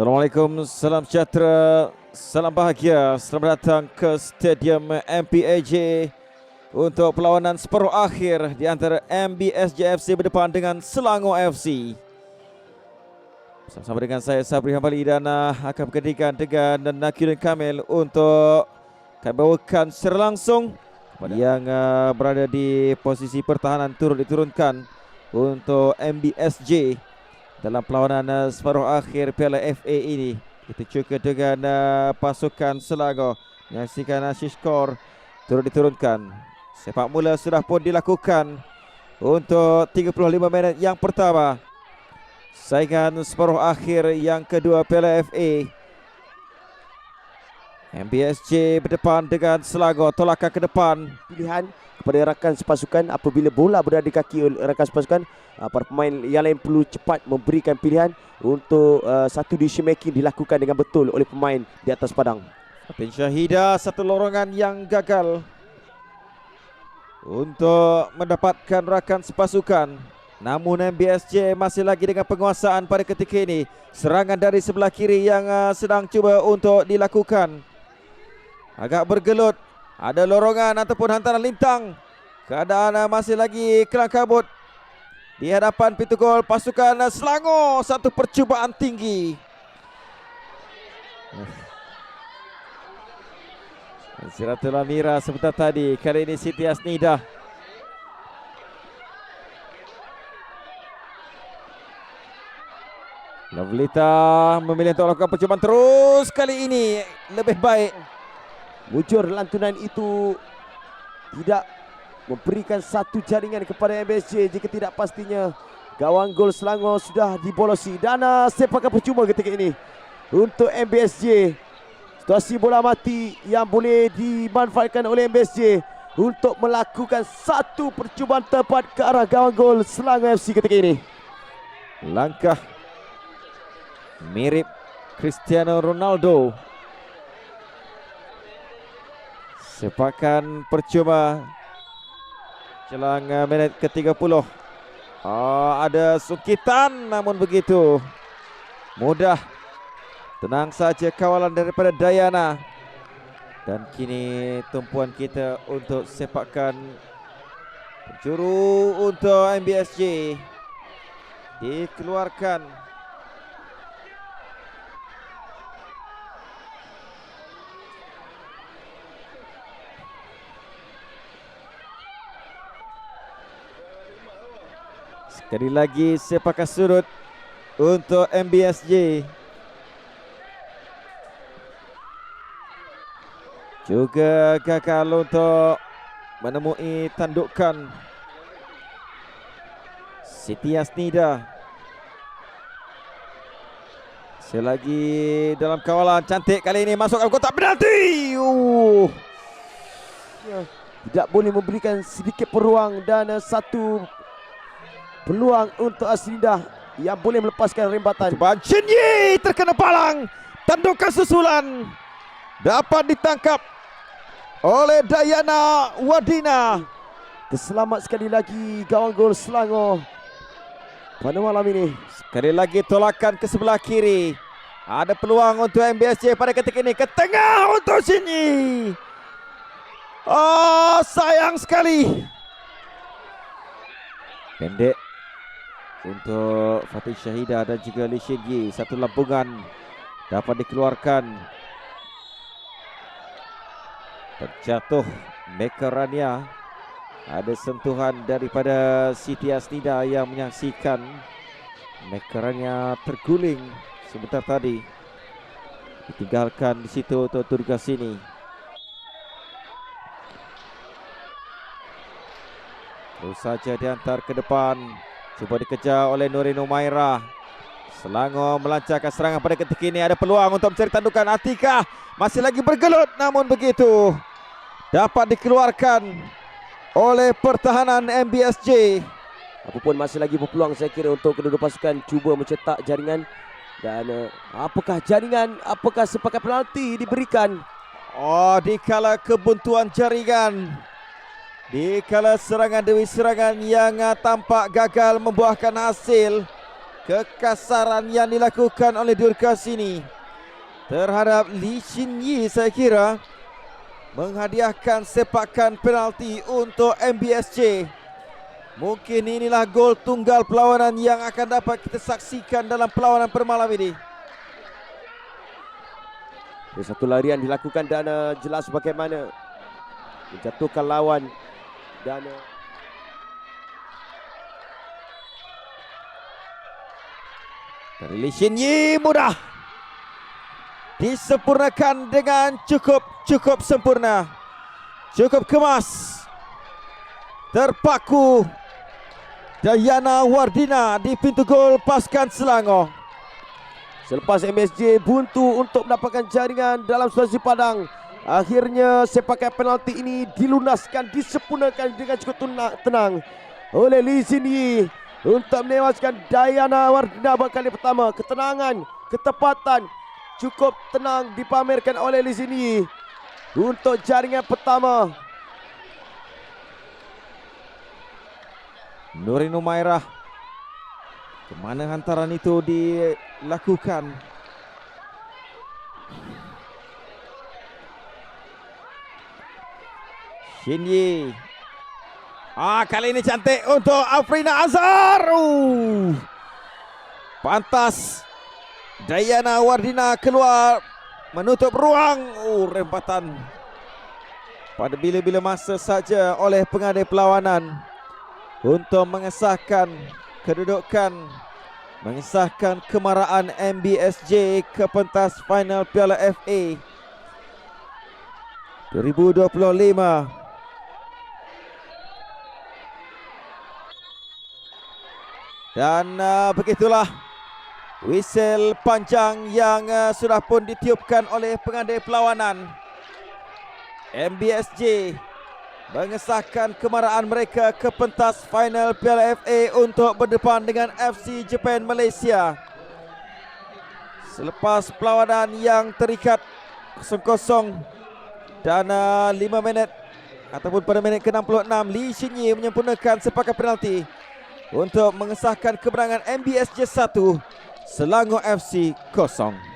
Assalamualaikum, salam sejahtera, salam bahagia. Selamat datang ke Stadium MPAJ untuk perlawanan separuh akhir di antara MBSJ FC berdepan dengan Selangor FC. Bersama-sama dengan saya Sabri Hambali dan uh, akan bergantikan dengan Nakirin Kamil untuk kami bawakan secara langsung kepada yang uh, berada di posisi pertahanan turut diturunkan untuk MBSJ dalam perlawanan uh, separuh akhir Piala FA ini. Kita juga dengan uh, pasukan Selangor menyaksikan uh, skor turut diturunkan. Sepak mula sudah pun dilakukan untuk 35 minit yang pertama. Saingan separuh akhir yang kedua Piala FA. MBSJ berdepan dengan Selangor tolakan ke depan pilihan kepada rakan sepasukan apabila bola berada di kaki rakan sepasukan uh, para pemain yang lain perlu cepat memberikan pilihan untuk uh, satu decision making dilakukan dengan betul oleh pemain di atas padang. Fatin Syahida satu lorongan yang gagal untuk mendapatkan rakan sepasukan. Namun MBSJ masih lagi dengan penguasaan pada ketika ini. Serangan dari sebelah kiri yang uh, sedang cuba untuk dilakukan. Agak bergelut. Ada lorongan ataupun hantaran lintang. Keadaan masih lagi kelang kabut. Di hadapan pintu gol pasukan Selangor. Satu percubaan tinggi. Siratul Amira sebentar tadi. Kali ini Siti Asnida. Lovelita memilih untuk melakukan percubaan terus kali ini lebih baik. Mujur lantunan itu tidak memberikan satu jaringan kepada MBSJ jika tidak pastinya gawang gol Selangor sudah dibolosi dan uh, sepakan percuma ketika ini untuk MBSJ. Situasi bola mati yang boleh dimanfaatkan oleh MBSJ untuk melakukan satu percubaan tepat ke arah gawang gol Selangor FC ketika ini. Langkah mirip Cristiano Ronaldo. Sepakan percuma jelang uh, minit ke-30. Oh, ada sukitan namun begitu mudah. Tenang saja kawalan daripada Dayana. Dan kini tumpuan kita untuk sepakan penjuru untuk MBSJ dikeluarkan. Sekali lagi sepakan surut untuk MBSJ. Juga gagal untuk menemui tandukan Siti Asnida. Selagi dalam kawalan cantik kali ini masuk ke kotak penalti. Uh. Ya, tidak boleh memberikan sedikit peluang dan satu peluang untuk Asrinda yang boleh melepaskan rembatan. Cubaan Shin Yi terkena palang. Tandukan susulan dapat ditangkap oleh Dayana Wadina. Keselamat sekali lagi gawang gol Selangor pada malam ini. Sekali lagi tolakan ke sebelah kiri. Ada peluang untuk MBSJ pada ketika ini. Ke tengah untuk Shin Yi. Oh, sayang sekali. Pendek untuk Fatih Syahida dan juga Lee Shin. Satu lampungan dapat dikeluarkan. Terjatuh Mekarania. Ada sentuhan daripada Siti Asnida yang menyaksikan Mekarania terguling sebentar tadi. Ditinggalkan di situ untuk tugas ini. Terus saja diantar ke depan. Cuba dikejar oleh Nurin Umaira. Selangor melancarkan serangan pada ketika ini. Ada peluang untuk mencari tandukan Atika. Masih lagi bergelut namun begitu. Dapat dikeluarkan oleh pertahanan MBSJ. Apapun masih lagi berpeluang saya kira untuk kedua-dua pasukan cuba mencetak jaringan dan uh, apakah jaringan apakah sepakat penalti diberikan Oh, dikala kebuntuan jaringan. Dikala serangan demi serangan yang tampak gagal membuahkan hasil. kekasaran yang dilakukan oleh Durkas ini terhadap Lee Shin Yi saya kira menghadiahkan sepakan penalti untuk MBSJ. Mungkin inilah gol tunggal perlawanan yang akan dapat kita saksikan dalam perlawanan permalam ini. Ada satu larian dilakukan dan uh, jelas bagaimana menjatuhkan lawan dan Lee Shin Yi mudah disempurnakan dengan cukup cukup sempurna. Cukup kemas. Terpaku Dayana Wardina di pintu gol pasukan Selangor. Selepas MSJ buntu untuk mendapatkan jaringan dalam situasi padang Akhirnya sepakai penalti ini dilunaskan, disempurnakan dengan cukup tenang, tenang oleh Lee Sin Yi Untuk menewaskan Dayana Wardina kali pertama. Ketenangan, ketepatan cukup tenang dipamerkan oleh Lee Sin Yi Untuk jaringan pertama. Nurin Umairah Kemana hantaran itu dilakukan Shin Yi Ah kali ini cantik untuk Afrina Azhar. Uh. Pantas Dayana Wardina keluar Menutup ruang. Uh, Rempatan Pada bila-bila masa saja oleh pengadai perlawanan untuk mengesahkan kedudukan mengesahkan kemaraan MBSJ ke pentas final Piala FA 2025 dan uh, begitulah whistle panjang yang uh, sudah pun ditiupkan oleh pengadai perlawanan MBSJ mengesahkan kemaraan mereka ke pentas final Piala FA untuk berdepan dengan FC Japan Malaysia. Selepas perlawanan yang terikat kosong-kosong dan uh, 5 minit ataupun pada minit ke-66 Lee Shin Yi menyempurnakan sepakan penalti untuk mengesahkan kemenangan MBSJ 1 Selangor FC kosong.